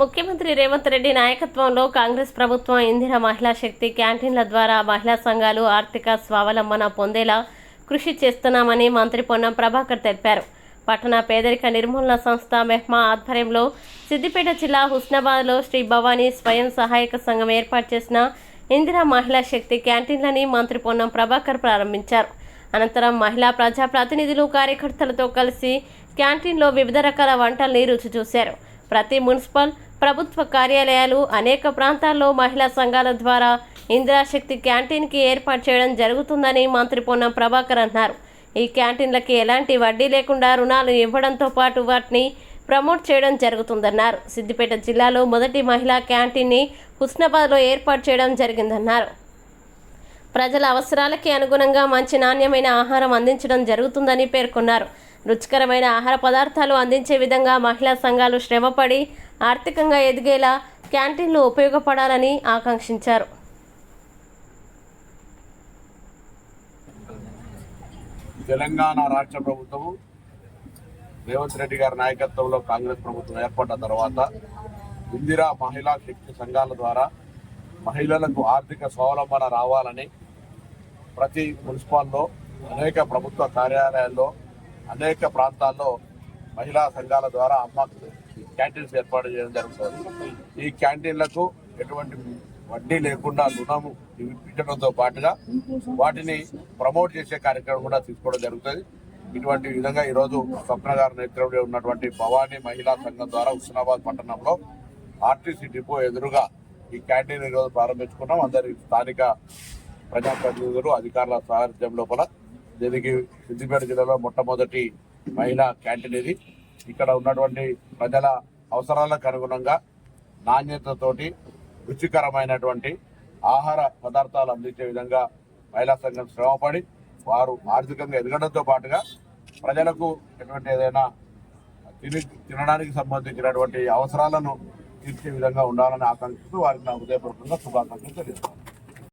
ముఖ్యమంత్రి రేవంత్ రెడ్డి నాయకత్వంలో కాంగ్రెస్ ప్రభుత్వం ఇందిరా మహిళా శక్తి క్యాంటీన్ల ద్వారా మహిళా సంఘాలు ఆర్థిక స్వావలంబన పొందేలా కృషి చేస్తున్నామని మంత్రి పొన్నం ప్రభాకర్ తెలిపారు. పట్టణ పేదరిక నిర్మూలన సంస్థ మెహ్మా ఆధ్వర్యంలో సిద్దిపేట జిల్లా హుస్నాబాద్లో శ్రీ భవానీ స్వయం సహాయక సంఘం ఏర్పాటు చేసిన ఇందిరా మహిళా శక్తి క్యాంటీన్లని మంత్రి పొన్నం ప్రభాకర్ ప్రారంభించారు. అనంతరం మహిళా ప్రజా ప్రతినిధులు కార్యకర్తలతో కలిసి క్యాంటీన్లో వివిధ రకాల వంటల్ని రుచి చూశారు. ప్రతి మున్సిపల్ ప్రభుత్వ కార్యాలయాలు అనేక ప్రాంతాల్లో మహిళా సంఘాల ద్వారా ఇందిరాశక్తి క్యాంటీన్కి ఏర్పాటు చేయడం జరుగుతుందని మంత్రి పొన్నం ప్రభాకర్ అన్నారు. ఈ క్యాంటీన్లకి ఎలాంటి వడ్డీ లేకుండా రుణాలు ఇవ్వడంతో పాటు వాటిని ప్రమోట్ చేయడం జరుగుతుందన్నారు. సిద్దిపేట జిల్లాలో మొదటి మహిళా క్యాంటీన్ని హుస్నాబాద్లో ఏర్పాటు చేయడం జరిగిందన్నారు. ప్రజల అవసరాలకి అనుగుణంగా మంచి నాణ్యమైన ఆహారం అందించడం జరుగుతుందని పేర్కొన్నారు. రుచికరమైన ఆహార పదార్థాలు అందించే విధంగా మహిళా సంఘాలు శ్రమపడి ఆర్థికంగా ఎదిగేలా క్యాంటీన్లు ఉపయోగపడాలని ఆకాంక్షించారు. తెలంగాణ రాష్ట్ర ప్రభుత్వము రేవంత్ రెడ్డి గారి నాయకత్వంలో కాంగ్రెస్ ప్రభుత్వం ఏర్పడ్డ తర్వాత ఇందిరా మహిళా శక్తి సంఘాల ద్వారా మహిళలకు ఆర్థిక స్వావలంబన రావాలని ప్రతి మున్సిపాల్లో అనేక ప్రభుత్వ కార్యాలయాల్లో అనేక ప్రాంతాల్లో మహిళా సంఘాల ద్వారా అమ్మ క్యాంటీన్స్ ఏర్పాటు చేయడం జరుగుతుంది. ఈ క్యాంటీన్లకు ఎటువంటి వడ్డీ లేకుండా రుణము ఇప్పించడంతో పాటుగా వాటిని ప్రమోట్ చేసే కార్యక్రమం కూడా తీసుకోవడం జరుగుతుంది. ఇటువంటి విధంగా ఈరోజు స్వప్న గారి నేతృత్వంలో ఉన్నటువంటి భవానీ మహిళా సంఘం ద్వారా హుస్నాబాద్ పట్టణంలో ఆర్టీసీ డిపో ఎదురుగా ఈ క్యాంటీన్ ఈరోజు ప్రారంభించుకున్నాం. అందరి స్థానిక ప్రజాప్రతినిధులు అధికారుల సారథ్యం లోపల దీనికి సిద్దిపేట జిల్లాలో మొట్టమొదటి మహిళా క్యాంటీన్ ఇది. ఇక్కడ ఉన్నటువంటి ప్రజల అవసరాలకు అనుగుణంగా నాణ్యతతోటి రుచికరమైనటువంటి ఆహార పదార్థాలు అందించే విధంగా మహిళా సంఘం శ్రమపడి వారు ఆర్థికంగా ఎదగడంతో పాటుగా ప్రజలకు ఎటువంటి ఏదైనా తిని తినడానికి సంబంధించినటువంటి అవసరాలను తీర్చే విధంగా ఉండాలని ఆకాంక్షిస్తూ వారికి నా హృదయపూర్వకంగా శుభాకాంక్షలు తెలియజేస్తాను